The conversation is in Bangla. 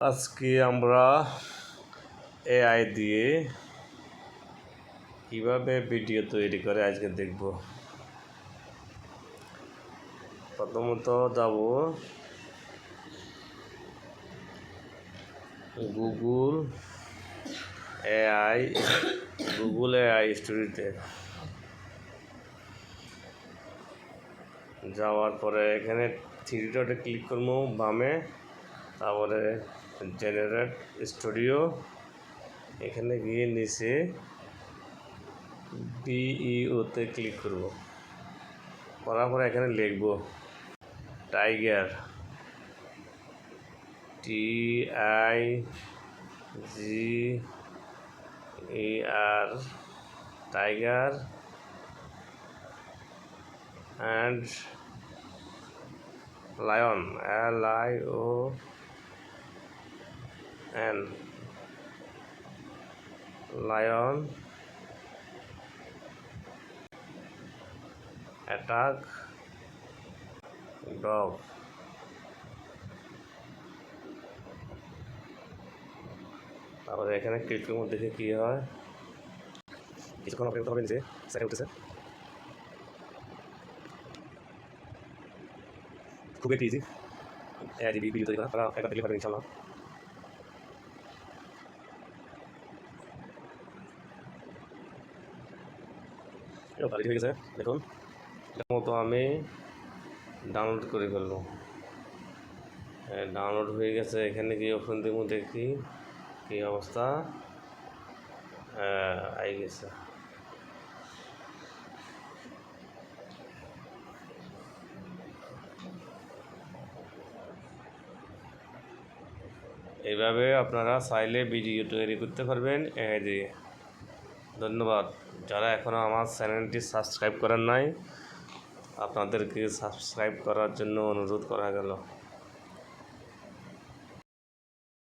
আজকে আমরা এআই দিয়ে কীভাবে ভিডিও তৈরি করে আজকে দেখব। প্রথমত যাব গুগল এআই গুগল এআই স্টুডিওতে যাওয়ার পরে এখানে থ্রি ডটে ক্লিক করব, বামে তারপরে জেনারেট স্টুডিও, এখানে গিয়ে নিচে বিইওতে ক্লিক করব। করার পরে এখানে লিখব tiger T I G E R tiger and lion L I O N lion attack dog তারপরে এখানে ক্লিক করব দেখে কী হয়? কিছুক্ষণ অপেক্ষা হবে নিচে সেটা উঠেছে। খুব একটু ইজি এআই ভিডিও তৈরি করা, তারা একবার দেখলে পারবেন ইনশাল্লাহ রেডি হয়ে গেছে দেখুন। মতো আমি ডাউনলোড করে ফেলব। ডাউনলোড হয়ে গেছে, এখানে গিয়ে অপশন দিব, দেখি কী অবস্থা। আই গেছে। এইভাবে আপনারা চাইলে ভিডিও তৈরি করতে পারবেন এআই দিয়ে ধন্যবাদ। যারা এখনও আমার চ্যানেলটি সাবস্ক্রাইব করেন নাই, আপনাদেরকে সাবস্ক্রাইব করার জন্য অনুরোধ করা গেল।